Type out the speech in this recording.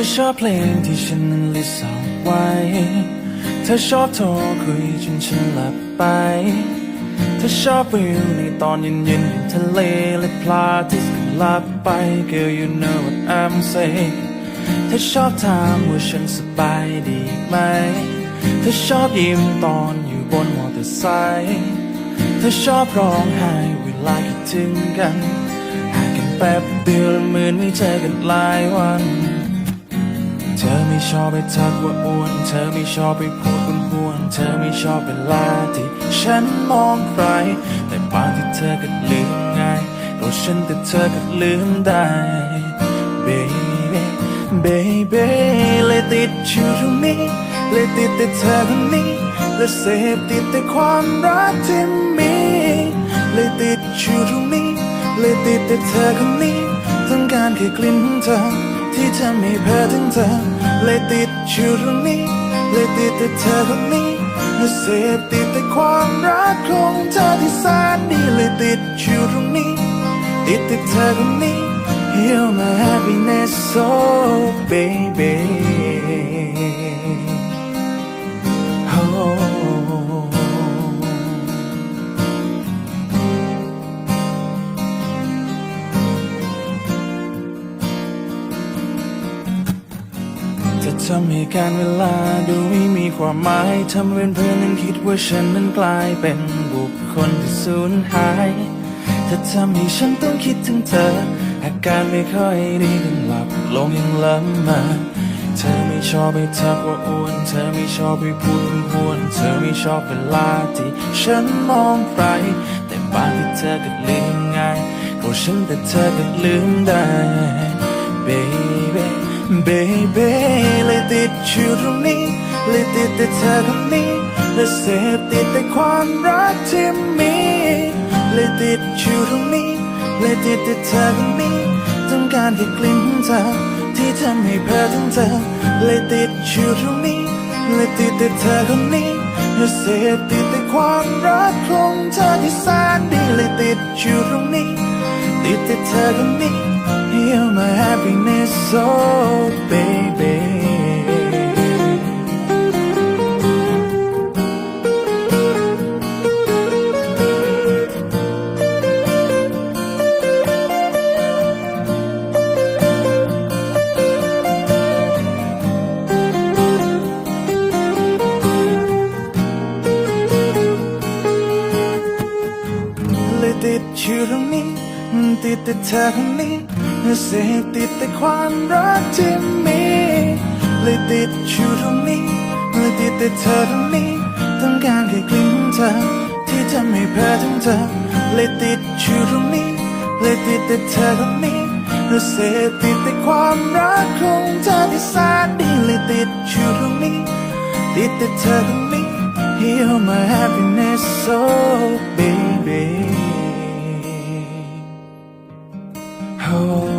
ธอชอบเพลงที่ฉันนั้นลิสต์เอาไว้ เธอชอบโทรคุยจนฉันหลับไป เธอชอบวิวในตอนเย็นๆอยู่ทะเลและพลาที่สหลับไป Girl you know what I'm saying เธอชอบถามว่าฉันสบายดีไหม เธอชอบยิ้มตอนอยู่บนมอเตอร์ไซค์เธอชอบร้องไห้เวลาคิดถึงกันห่างกันแป๊บเดียวแล้วเหมือนไม่เจอกันหลายวัน เธอไม่ชอบไปทักว่าอ้วน เธอไม่ชอบไปพูดบนหวน เธอไม่ชอบเวลาที่ฉันมองใคร แต่บางที่เธอก็ลืมง่ายโดยฉันแต่เธอก็ลืมได้ baby baby เลยติดอยู่ตรงนี้เลยติดแต่เธอคนนี้และเสพติดแต่ความรักที่มีเลยติดอยู่ตรงนี้เลยติดแต่เธอคนนี้ต้องการแค่กลิ่นของเธอ ที่ทำให้เพ้อถึงเธอเลยติดอยู่ตรงนี้เลยติดแต่เธอคนนี้และเสพติดแต่ความรักของเธอที่แสนดีเลยติดอยู่ตรงนี้ติดแต่เธอคนนี้ You're my happiness oh baby จะทำให้การเวลาดูไม่มีความหมายทำเป็นเพื่อนนั้นคิดว่าฉันนั้นกลายเป็นบุคคลที่สูญหายเธอทำให้ฉันต้องคิดถึงเธอ อาการไม่ค่อยดีกันหลับลงยังล้ำมาเธอไม่ชอบไปทักว่าอ้วน เธอไม่ชอบไปพูดพวนเธอไม่ชอบเวลาที่ฉันมองใคร แต่บางที่เธอก็ลืมง่ายก็ฉันแต่เธอก็ลืมได้ baby baby เลยติดอยู่ตรงนี้เลยติดแต่เธอคนนี้และเสพติดแต่ความรักที่มีเลยติดอยู่ตรงนี้เลยติดแต่เธอคนนี้ต้องการแค่กลิ่นของเธอที่ทำให้เพ้อถึงเธอเลยติดอยู่ตรงนี้เลยติดแต่เธอคนนี้และเสพติดแต่ความรักของเธอที่แสนดีเลยติดอยู่ตรงนี้ติดแต่เธอคนนี้ You're my happiness so baby เลยติดอยู่ตรงนี้ติดแต่ เธอคนนี้เสพติดแต่ความรักที่มีเลยติดอยู่ตรงนี้เลยติดแต่เธอคนนี้ต้องการแค่กลิ่นของเธอที่ทำให้เพ้อถึงเธอเลยติดอยู่ตรงนี้เลยติดแต่เธอคนนี้เสพติดแต่ความรักของเธอที่แสนดีเลยติดอยู่ตรงนี้ติดแต่เธอคนนี้ You're my happiness so baby Oh